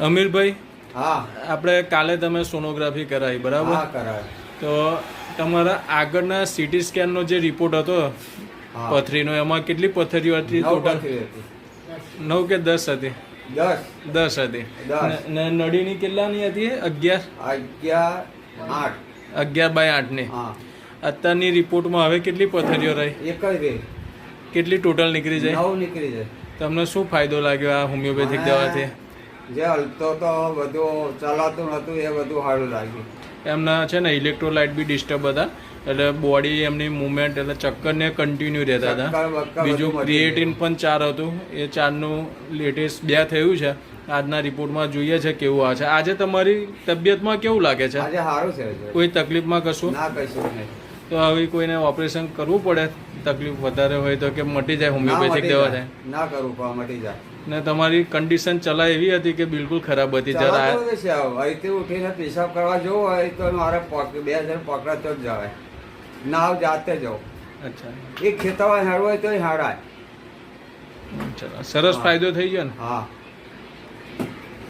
અમીરભાઈ હા. આપણે કાલે તમે સોનોગ્રાફી કરાવી બરાબર? તો તમારા આગળના સીટી સ્કેનનો જે રિપોર્ટ હતો પથરીનો એમાં કેટલી પથરીઓ હતી ટોટલ નવ કે દસ હતી? દસ. દસ હતી. ને નળીની કેટલાની હતી અગિયાર? અગિયાર આઠ. અગિયાર બાય આઠની? અત્યારની રિપોર્ટમાં હવે કેટલી પથરીઓ રહી? એક જ કેટલી ટોટલ નીકળી જાય? નવ નીકળી જાય. તમને શું ફાયદો લાગ્યો આ હોમિયોપેથિક દવાથી? જે હલતો તો બધું ચલાતું નતું એ બધું સારું લાગ્યું. એમના છે ને ઇલેક્ટ્રોલાઇટ બી ડિસ્ટર્બ હતા. એટલે બોડી એમની મુવમેન્ટ એટલે ચક્કર ને કન્ટિન્યુ રહેતા હતા. બીજું ક્રિએટિન પણ ચાર હતું. એ ચારનું લેટેસ્ટ બે થયું છે. આજના રિપોર્ટમાં જોઈએ છે કેવું આ છે. આજે તમારી તબિયતમાં કેવું લાગે છે? આજે સારું છે કોઈ તકલીફમાં કશું? ના કશું નહીં. તો આવી કોઈને ઓપરેશન કરવું પડે તકલીફ વધારે હોય તો કે મટી જાય હોમિયોપેથિક દવા. થાય. ના કરવું મટી જાય. ને તમારી કન્ડિશન ચલાય એવી હતી કે બિલકુલ ખરાબ હતી? જરા. અહીંથી ઉઠીને પેશાબ કરવા જવું હોય તો મારે બે હજાર પકડાતો જ જવાય. ના જાતે જાઉં અચ્છા. એ ખેતરમાં હેડવું હોય તો હાડાય ચાલો સરસ ફાયદો થઈ ગયો ને? હા.